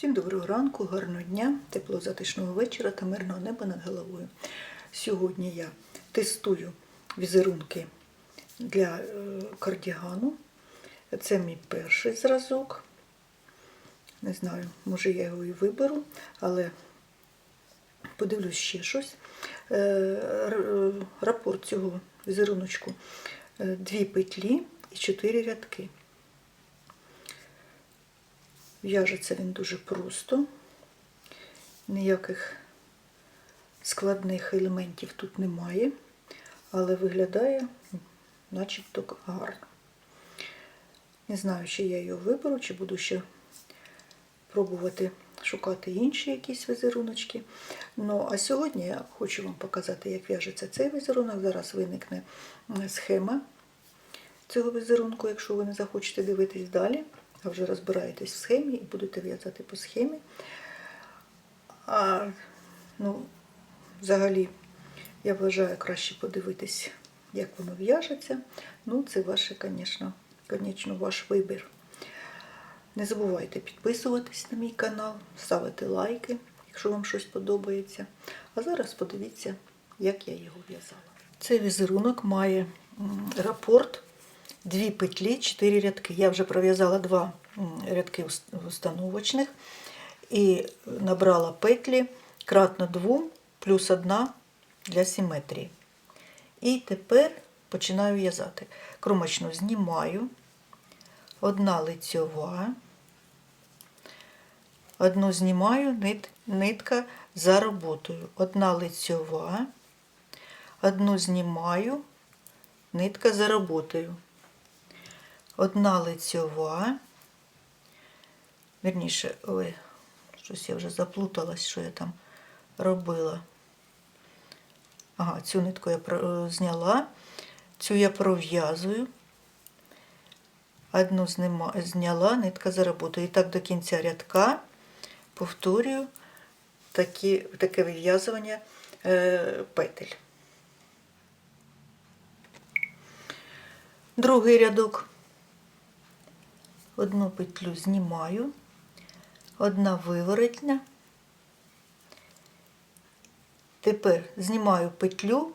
Всім доброго ранку, гарного дня, теплого затишного вечора та мирного неба над головою. Сьогодні я тестую візерунки для е, кардігану. Це мій перший зразок. Не знаю, може я його і виберу, але подивлюсь ще щось. Е, Рапорт цього візеруночку е, дві петлі і чотири рядки. В'яжеться він дуже просто, ніяких складних елементів тут немає, але виглядає начебто гарно. Не знаю, чи я його виберу, чи буду ще пробувати шукати інші якісь візеруночки. Ну, а сьогодні я хочу вам показати, як в'яжеться цей візерунок. Зараз виникне схема цього візерунку, якщо ви не захочете дивитись далі, а вже розбираєтесь в схемі і будете в'язати по схемі. А, ну, взагалі, я вважаю краще подивитись, як воно в'яжеться. Ну, це ваше, звісно, конечно, ваш вибір. Не забувайте підписуватись на мій канал, ставити лайки, якщо вам щось подобається. А зараз подивіться, як я його в'язала. Цей візерунок має рапорт, дві петлі, чотири рядки. Я вже пров'язала два рядки установочних і набрала петлі кратно двом плюс одна для симетрії. І тепер починаю в'язати. Кромочну знімаю, одна лицьова, одну знімаю, нит, нитка за роботою. Одна лицьова, одну знімаю, нитка за роботою. Одна лицьова, верніше, ой, щось я вже заплуталась, що я там робила. Ага, цю нитку я е, зняла, цю я пров'язую. Одну зняла, нитка за роботою. І так до кінця рядка повторюю такі, таке вив'язування е, петель. Другий рядок. Одну петлю знімаю, одна виворотня. Тепер знімаю петлю,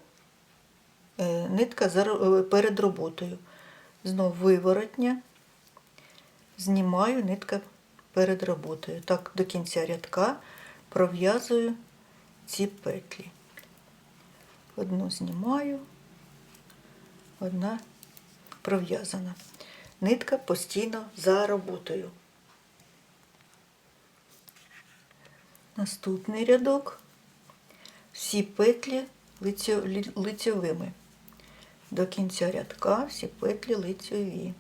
е, нитка е, перед роботою. Знов виворотня, знімаю нитка перед роботою. Так, до кінця рядка пров'язую ці петлі. Одну знімаю, одна пров'язана. Нитка постійно за роботою. Наступний рядок. Всі петлі лицьо- лицьовими. До кінця рядка всі петлі лицьові.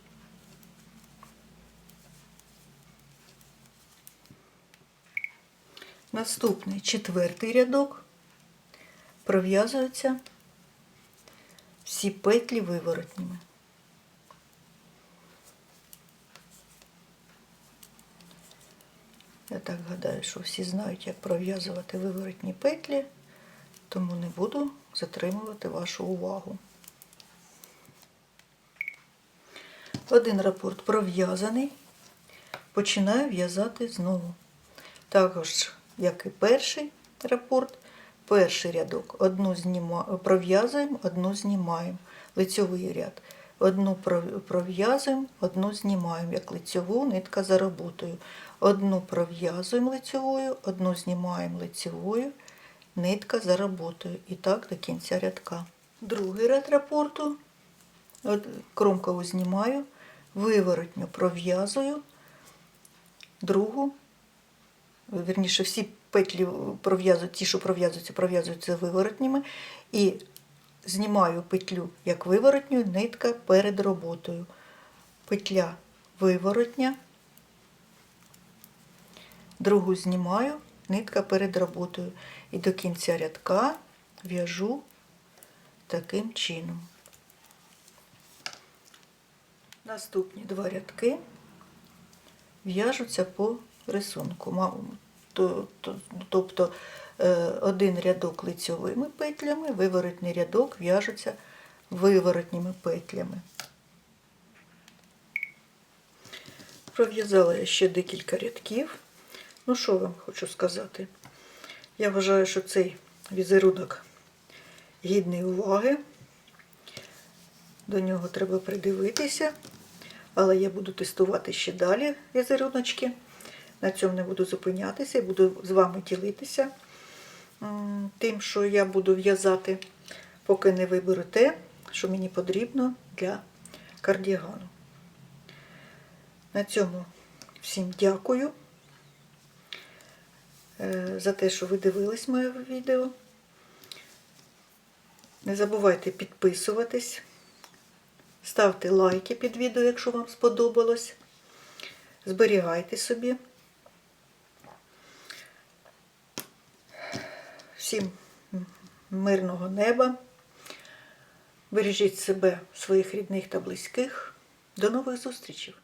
Наступний четвертий рядок пров'язуються всі петлі виворотніми. Я так гадаю, що всі знають, як пров'язувати виворотні петлі, тому не буду затримувати вашу увагу. Один рапорт пров'язаний. Починаю в'язати знову. Також, як і перший рапорт, перший рядок одну пров'язуємо, одну знімаємо. Лицьовий ряд. Одну пров'язуємо, одну знімаємо, як лицьову нитка за роботою. Одну пров'язуємо лицьовою, одну знімаємо лицьовою, нитка за роботою. І так до кінця рядка. Другий ряд рапорту. Кромкову знімаю, виворотню пров'язую, другу, вірніше, всі петлі пров'язують, ті, що пров'язуються, пров'язуються виворотніми. І знімаю петлю як виворотню, нитка перед роботою. Петля виворотня, другу знімаю, нитка перед роботою. І до кінця рядка в'яжу таким чином. Наступні два рядки в'яжуться по рисунку. Тобто е, один рядок лицьовими петлями, виворотний рядок в'яжуться виворотніми петлями. Пров'язала я ще декілька рядків. Ну, що вам хочу сказати? Я вважаю, що цей візерунок гідний уваги. До нього треба придивитися. Але я буду тестувати ще далі візеруночки. На цьому не буду зупинятися і буду з вами ділитися тим, що я буду в'язати, поки не виберу те, що мені потрібно для кардігану. На цьому всім дякую за те, що ви дивились моє відео. Не забувайте підписуватись, ставте лайки під відео, якщо вам сподобалось. Зберігайте собі. Всім мирного неба. Бережіть себе, своїх рідних та близьких. До нових зустрічей!